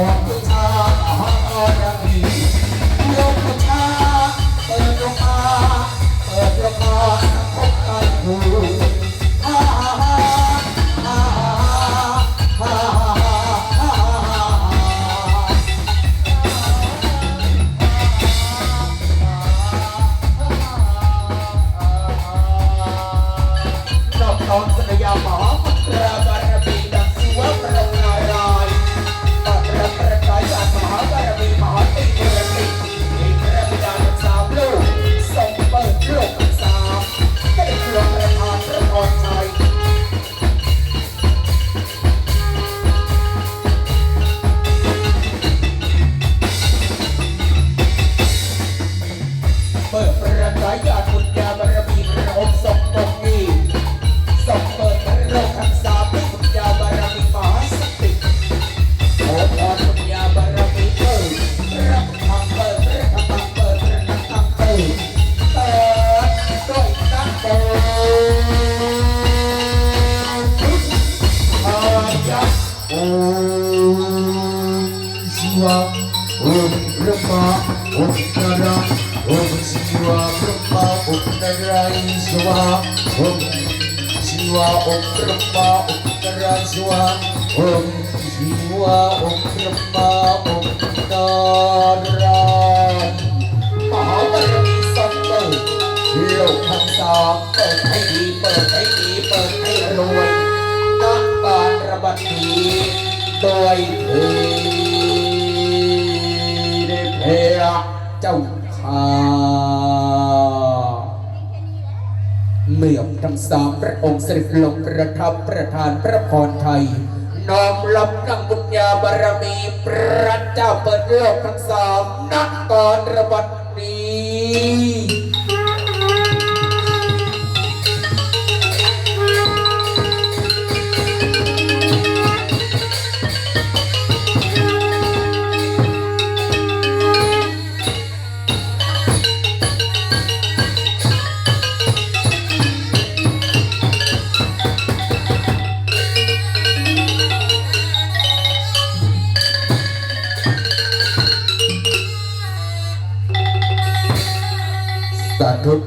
I'm a man of my own. ราอิสวะโอมศิวะโอมพระมาโอมนาราสวะโอมศิวะโอมพระมาโอมนารามหาบารมีสัมเปิดโลกทั้งสามเปิดให้ดีเปิดให้ดีเปิดให้รวยนักการระบัดนี้โดยเทเสามพระองค์เสด็จลงประทับประทานพระพรไทยน้อมรับนังบุญญาบารมีพระเจ้าเปิดโลกทั้งสามนักกรระบัดนี้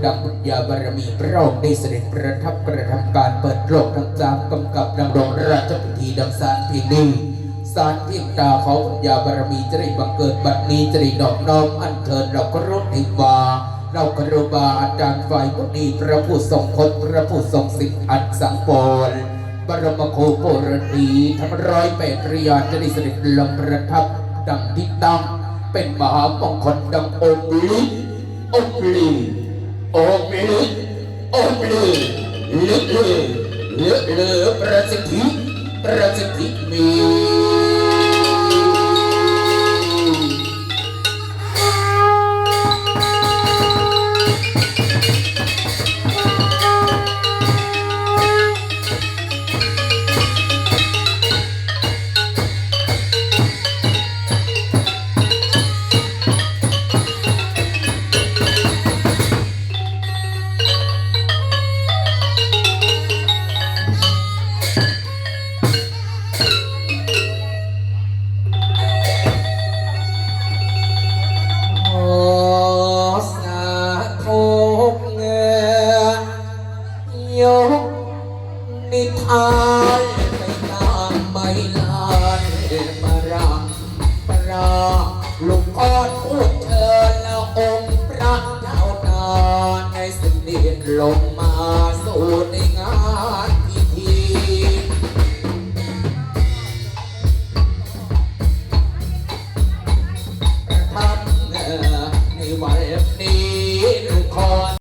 ดังบุญญาบารมีพระองค์ได้เสด็จประทับกระทำการเปิดโลกทั้งสามกำกับดำรงราชพิธีดังสารเพียงนี้สารเพียงตาของบุญญาบารมีจะได้บังเกิดบัดนี้จะได้ดอกน้อมอัญเชิญเราก็รู้ถึงว่าเรากรุบาอาจารย์ฝ่ายพุทธีพระผู้ทรงคตพระผู้ทรงสิทธิ์อันสังวรบรมโคโปรตีทั้งร้อยแปดริยาจะได้เสด็จลงประทับดังที่ตั้งเป็นมหามงคลดังองค์ลิองค์ลี องค์ลีองค์ลีเลือกเลยเลือกเลยประสิทธิประสิทธิมี លោកអើលោកអ៊ំប្រាក់ដៅដល់នៅស្នៀនលំ